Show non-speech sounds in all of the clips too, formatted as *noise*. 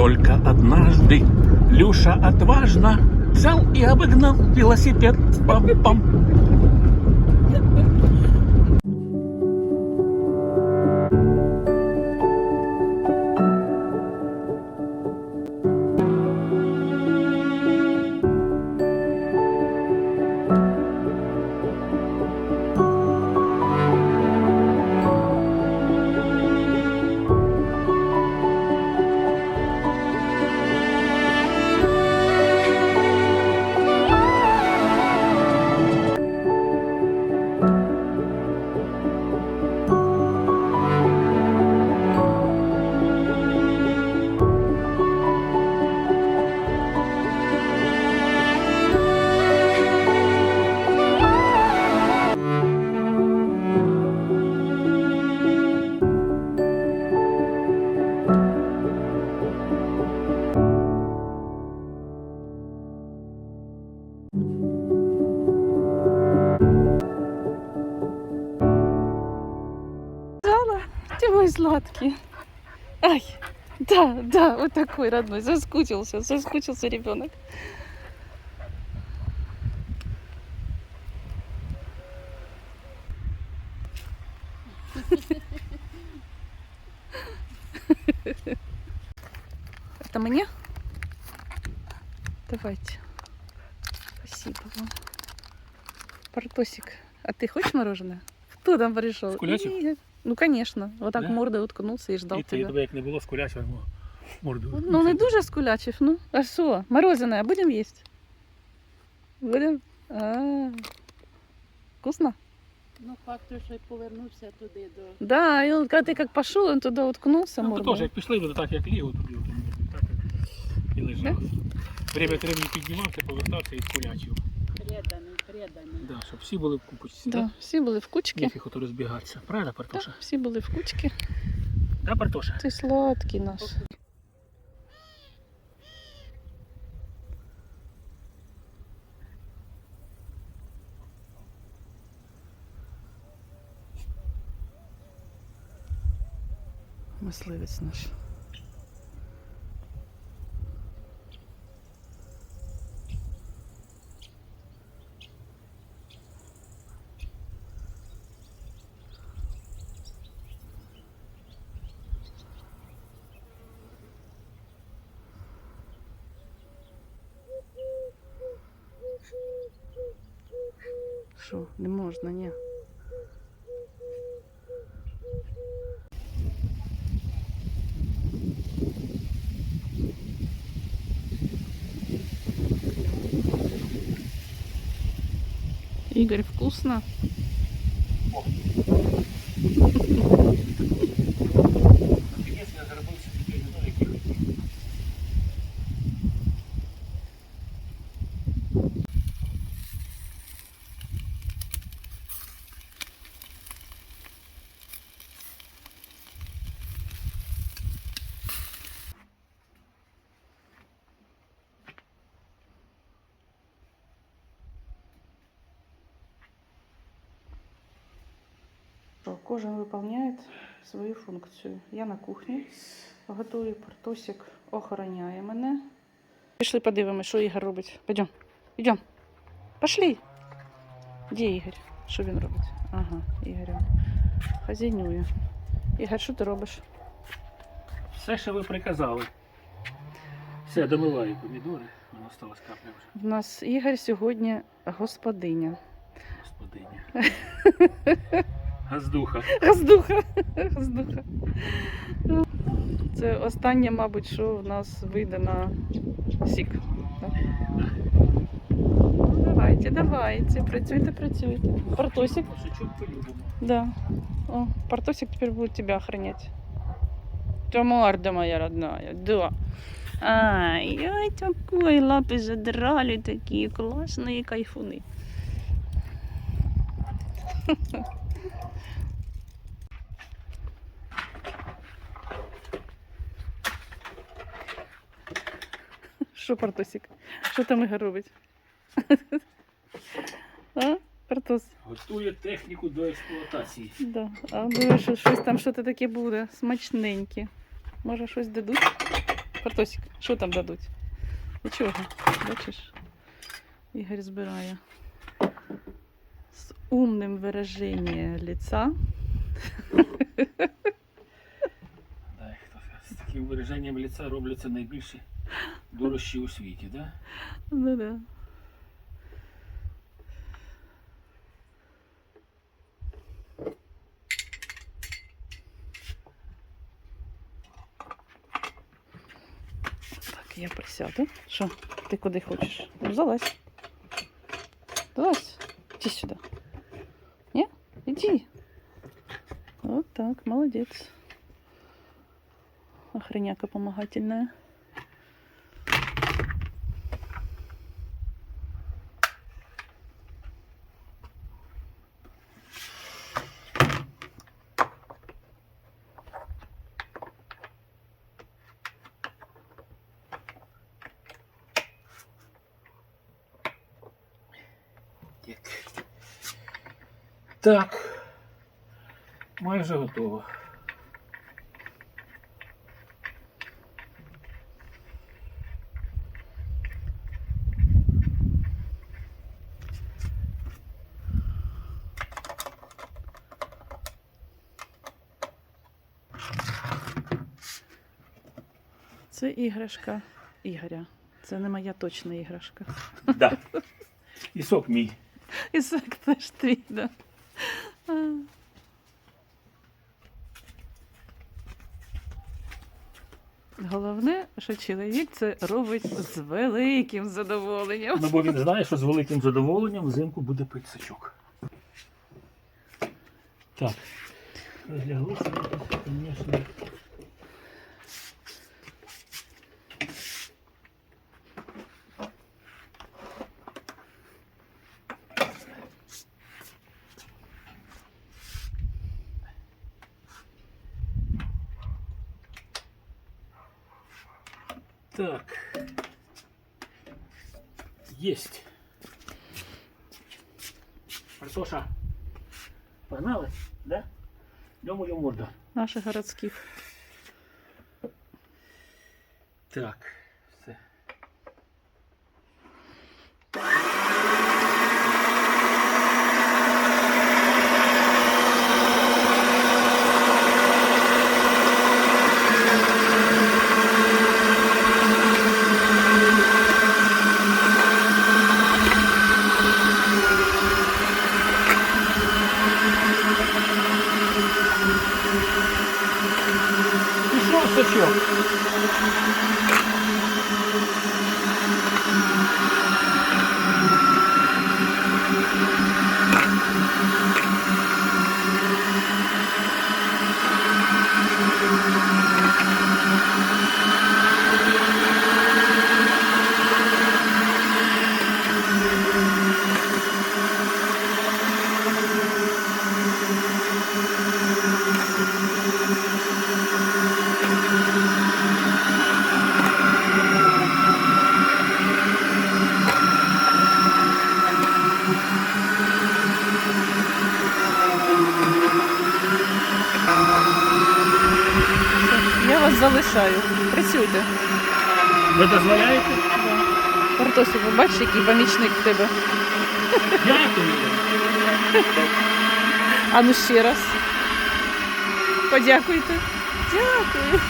Только однажды Люша отважно взял и обогнал велосипед. Пам-пам. Сладкий. Ай, да, да, вот такой родной. Соскучился, соскучился ребенок. Это мне? Давайте. Спасибо вам. Портосик, а ты хочешь мороженое? Кто там пришел? Скулячев? Игорь. Ну, конечно. Вот так Да? мордою уткнувся і ждав І ти тебе. тебе як не було скулячого морду. Ну, не дуже скулячив, ну. А що? Мороженое будемо їсти? Будемо? А. Вкусно? Ну, факт, що й повернувся туди до. Да, і он, коли ти як пішов, він туди уткнувся Ну, то теж, мордою. як пішли, буде так, як лігу, туди от, так як і лежав. Время від времени піднімався, повертався і скулячив. Да, щоб всі були в купочці. Да, Да? всі були в кучки. Ніфіг ото розбігатися. Правильно, Да, Партоша? всі були в кучки. Да, Партоша? Ти сладкий наш. Мисливець наш. Що, не можна, ні. Игорь, вкусно? *laughs* Что, Кожен выполняет свою функцію. Я на кухні готую, Партосик охороняє мене. Пішли подивимось, що Ігор робить. Пойдем. Йдем. Пошли. Де Ігор? Що він робить? Ага, Ігор хазяйнує. Ігор, що ти робиш? Все, що ви приказали. Все, домиваю помідори. Воно осталось капля вже. В нас Ігор сьогодні господиня. Господиня. *laughs* Газдуха. Газдуха. *laughs* Газдуха. Це останнє, мабуть, що в нас вийде на сік. Так? Ну, давайте, давайте. Працюйте, працюйте. Партосик. Шучок полюбимо. Да. О, Партосик теперь будет тебя охранять. Ты морда моя родная, да. Ай, ой, такой лапы задрали такие классные кайфуны. *laughs* Що, Партосик? Що там Ігор робить? А, Партос? Готує техніку до експлуатації. Да. А думаю, що щось там що таке буде смачненьке. Може щось дадуть? Партосик, що там дадуть? Нічого, бачиш? Ігор збирає. З умним вираженням хто з таким вираженням лиця робляться найбільші дорожчі у світі, да? Ну да. Так, я присяду. Що, ти куди хочеш? Ну, залазь. Залазь. Иди сюда. Не? Иди. Вот так, молодец. Охраняка помогательная. Так. Майже готово. Це іграшка Ігоря. Це не моя точна іграшка. Да. І сок мій. Ісак теж твій, да. Головне, що чоловік це робить з великим задоволенням. Ну, бо він знає, що з великим задоволенням взимку буде пити сачок. Так. Розляглося, звісно. Так. Есть. Артоша. Погнали? Да? Йому йому морду. Наших городских. Так. Я вас залишаю. Працюйте. Ви дозволяєте? Бартосик, ви бачите, який помічник в тебе? Дякую. А ну ще раз. Подякуйте. Дякую.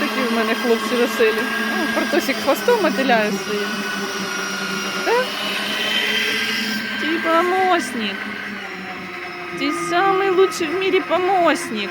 Такі в мене хлопці веселі. О, хвостом мотиляє своїм. Да? Ты помощник. Ты самый лучший в мире помощник.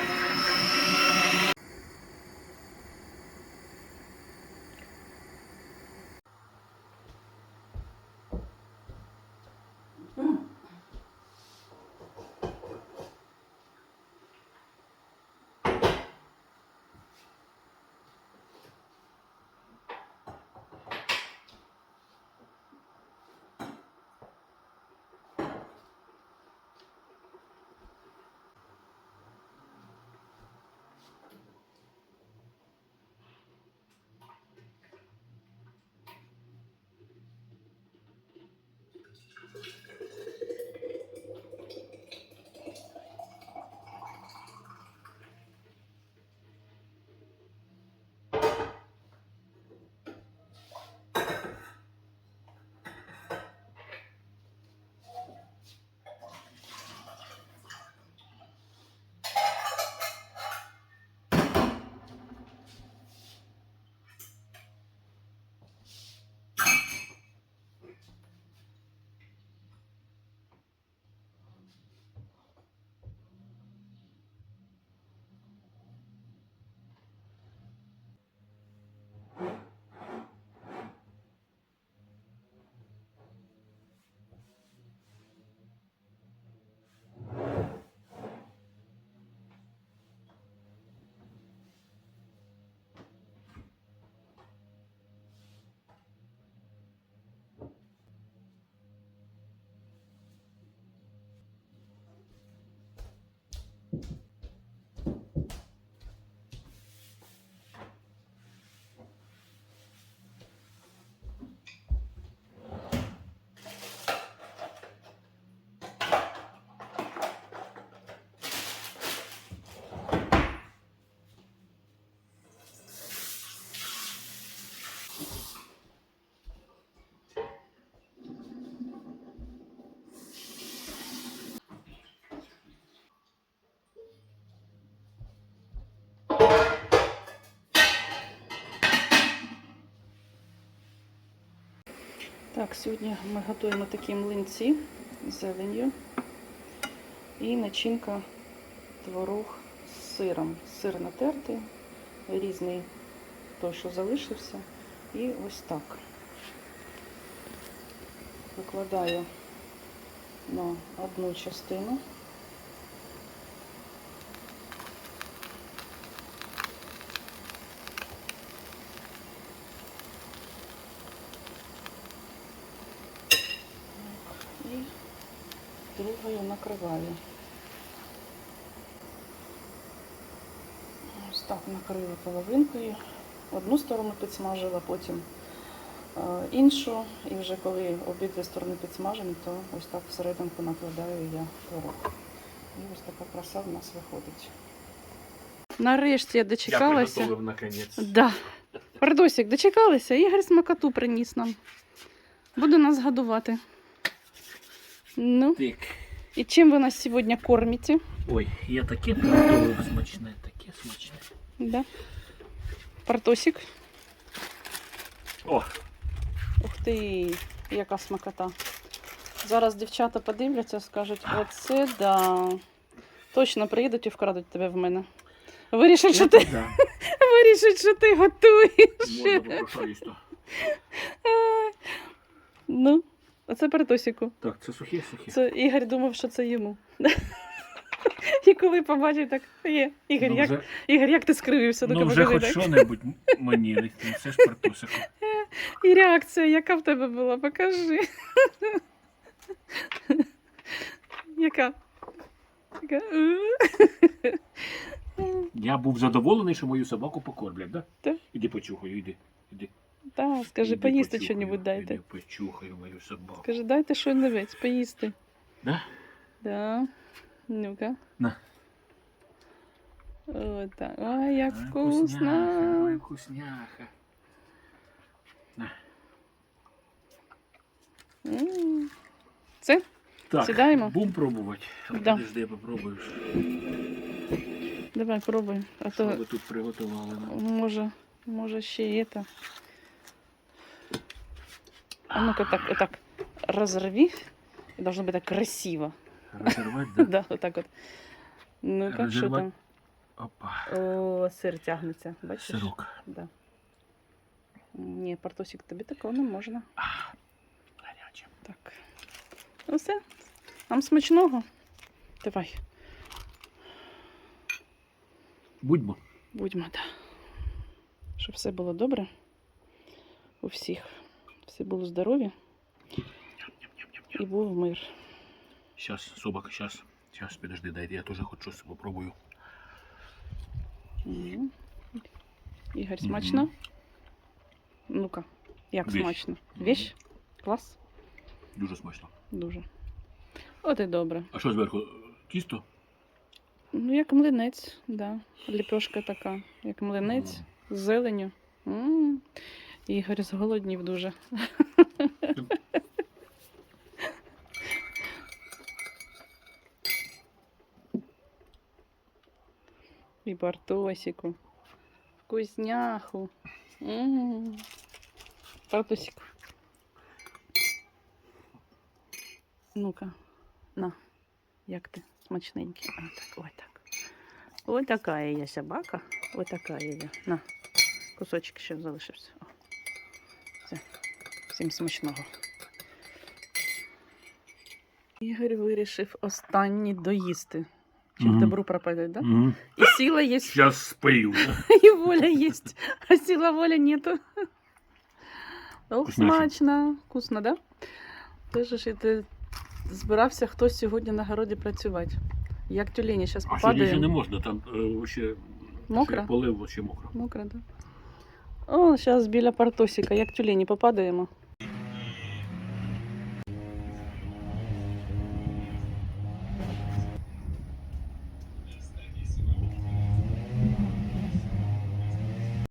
Так, сьогодні ми готуємо такі млинці з зеленью. І начинка творог з сиром. Сир натертий, різний той, що залишився. І ось так. Викладаю на одну частину. І другою накриваю. Ось так накрила половинкою. Одну сторону підсмажила, потім е, іншу. І вже коли обидві сторони підсмажені, то ось так всерединку накладаю я творог. І ось така краса в нас виходить. Нарешті я дочекалася. приготував наконець. Да. Пардосик, дочекалися. Ігор смакоту приніс нам. Буде нас годувати. Ну, Так. І чим ви нас сьогодні кормите? Ой, я таке приготував смачне, таке смачне. Да. Партосик. О, Ух ти, яка смакота. Зараз дівчата подивляться, скажуть, оце да. Точно приїдуть і вкрадуть тебе в мене. Вирішать, що ти, Да. *laughs* вирішать, що ти готуєш. Можна. Ну, оце Партосику. Так, це сухе, сухе. Це Ігор думав, що це йому. *laughs* І коли побачив, так є. Ігор, ну, як, вже, Ігор, як ти скривився? ну, вже хоч що-небудь мені, не не ж партусику. *laughs* І реакція, яка в тебе була? Покажи. *laughs* Яка? Яка? Я був задоволений, що мою собаку покормлять, да? Так. Іди почухаю, іди. іди. Та, скажи, Іди поїсти почухаю, що-небудь дайте. Іди почухаю мою собаку. Скажи, дайте що-небудь, поїсти. Да? Да. Ну-ка. На. О, так. Ой, як Ой, вкусно. Ой, вкусняха. М. Це? Так, Сідаємо? будемо пробувати. Да. Подожди, я попробую. Давай пробуй. А Що то ви тут приготували може, може ще і это. А ну-ка так, вот так разорви. И должно быть так красиво. Розірвати, *laughs* да? Да, вот так вот. Ну-ка, що Розірвати? там? Опа. О, сир тягнеться. Бачиш? Сирок. Да. Ні, Партосик, тобі такого не можна. Гаряче. Так. Ну все. Нам смачного. Давай, Будьмо. будьмо, да. Щоб все було добре. У всіх. Всі були здорові і був мир. Сейчас, собака, сейчас. Сейчас, подожди, дай, я тоже хочу попробую. Мгм. Ігор, смачно? Ну-ка, як Вещь. смачно? Вещь? Клас? Дуже смачно. Дуже. От і добре. А що зверху? Тісто? Ну, як млинець, да. Ліпешка така, як млинець з зеленю. М. Ігор зголоднів дуже. І Бартосику. Вкусняху. М. Бартосик. Ну-ка, на. Як ти? Смачненький. А, так, ой так. Ось така я собака. Ось така я. На. Кусочок ще залишився. Всім смачного. Ігор вирішив останній доїсти. Чим Мгм. добру пропаде, да? Угу. І сила є, Сейчас спою. *laughs* і воля є, а сила воля нету. Ох, смачно. Вкусно, да? Ти ж і ти збирався хтось сьогодні на городі працювати. Як тюлені зараз А сьогодні ще не попадає. можна, там е, ще Мокро? ще полив ще мокро. Мокро, да. О, зараз біля партосика, як тюлені попадаємо.